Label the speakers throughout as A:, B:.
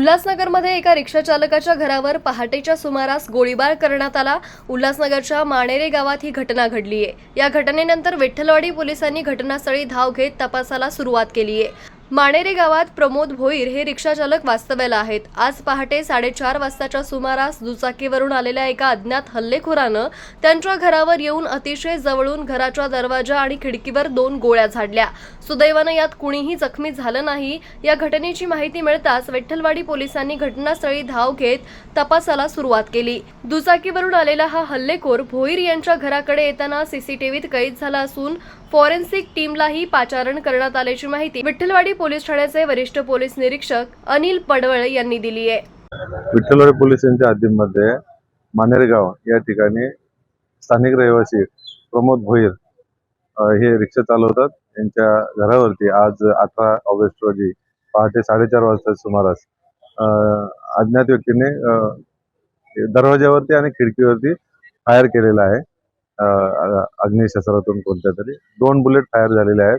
A: उल्हासनगरमध्ये एका रिक्षाचालकाच्या घरावर पहाटेच्या सुमारास गोळीबार करण्यात आला. उल्हासनगरच्या माणेरे गावात ही घटना घडली आहे या घटनेनंतर विठ्ठलवाडी पोलिसांनी घटनास्थळी धाव घेत तपासाला सुरुवात केली आहे माणेरे गावात प्रमोद भोईर हे रिक्षाचालक वास्तव्याला आहेत. आज पहाटे साडेचार वाजताच्या सुमारास दुचाकीवरून आलेल्या एका अज्ञात हल्लेखोरानं त्यांच्या घरावर येऊन अतिशय जवळून घराच्या दरवाजा आणि खिडकीवर दोन गोळ्या झाडल्या. सुदैवानं यात कुणीही जखमी झालं नाही. या घटनेची माहिती मिळताच विठ्ठलवाडी पोलिसांनी घटनास्थळी धाव घेत तपासाला सुरुवात केली. दुचाकीवरून आलेला हा हल्लेखोर भोईर यांच्या घराकडे येताना सीसीटीव्हीत कैद झाला असून फॉरेन्सिक टीमलाही पाचारण करण्यात आल्याची माहिती विठ्ठलवाडी पोलीस ठाण्याचे वरिष्ठ पोलीस निरीक्षक अनिल पडवळ यांनी दिली आहे.
B: विठ्ठलवाडी पोलीस यांच्या हद्दीमध्ये मानेरगाव या ठिकाणी स्थानिक रहिवासी प्रमोद भोईर हे रिक्षा चालवतात. यांच्या घरावरती आज अठरा ऑगस्ट रोजी पहाटे साडेचार वाजता सुमारास अज्ञात व्यक्तीने दरवाज्यावरती आणि खिडकीवरती फायर केलेला आहे. अग्निशस्त्रातून कोणत्या तरी. दोन बुलेट फायर झालेले आहेत.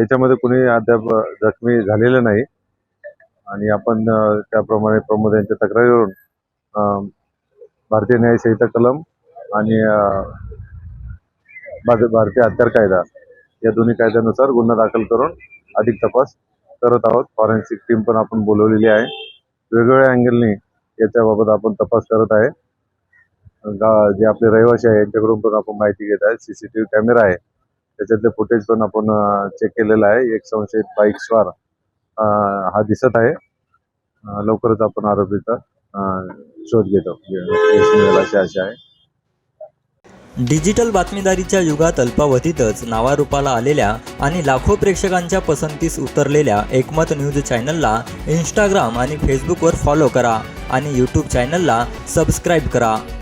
B: याच्यामध्ये कुणी अद्याप जखमी झालेलं नाही. आणि आपण त्याप्रमाणे प्रमोद यांच्या तक्रारीवरून भारतीय न्याय संहिता कलम आणि भारतीय हत्यार कायदा या दोन्ही कायद्यानुसार गुन्हा दाखल करून अधिक तपास करत आहोत. फॉरेन्सिक टीम पण आपण बोलवलेली आहे. वेगवेगळ्या अँगलनी याच्याबाबत आपण तपास करत आहे. जे आपले रहिवासी आहे यांच्याकडून पण आपण माहिती घेत आहे. सीसीटीव्ही कॅमेरा आहे. त्याच्यातले फुटेज पण आपण चेक केलेलं आहे. एक संशयित बाईक स्वार हा दिसत आहे. लवकरच आपण आरोपीचा शोध घेतो. अशी आहे.
C: डिजिटल बातमीदारीच्या युगात अल्पावधीतच नावारूपाला आलेल्या आणि लाखो प्रेक्षकांच्या पसंतीस उतरलेल्या एकमत न्यूज चॅनलला इंस्टाग्राम आणि फेसबुकवर फॉलो करा आणि यूट्यूब चॅनलला सबस्क्राईब करा.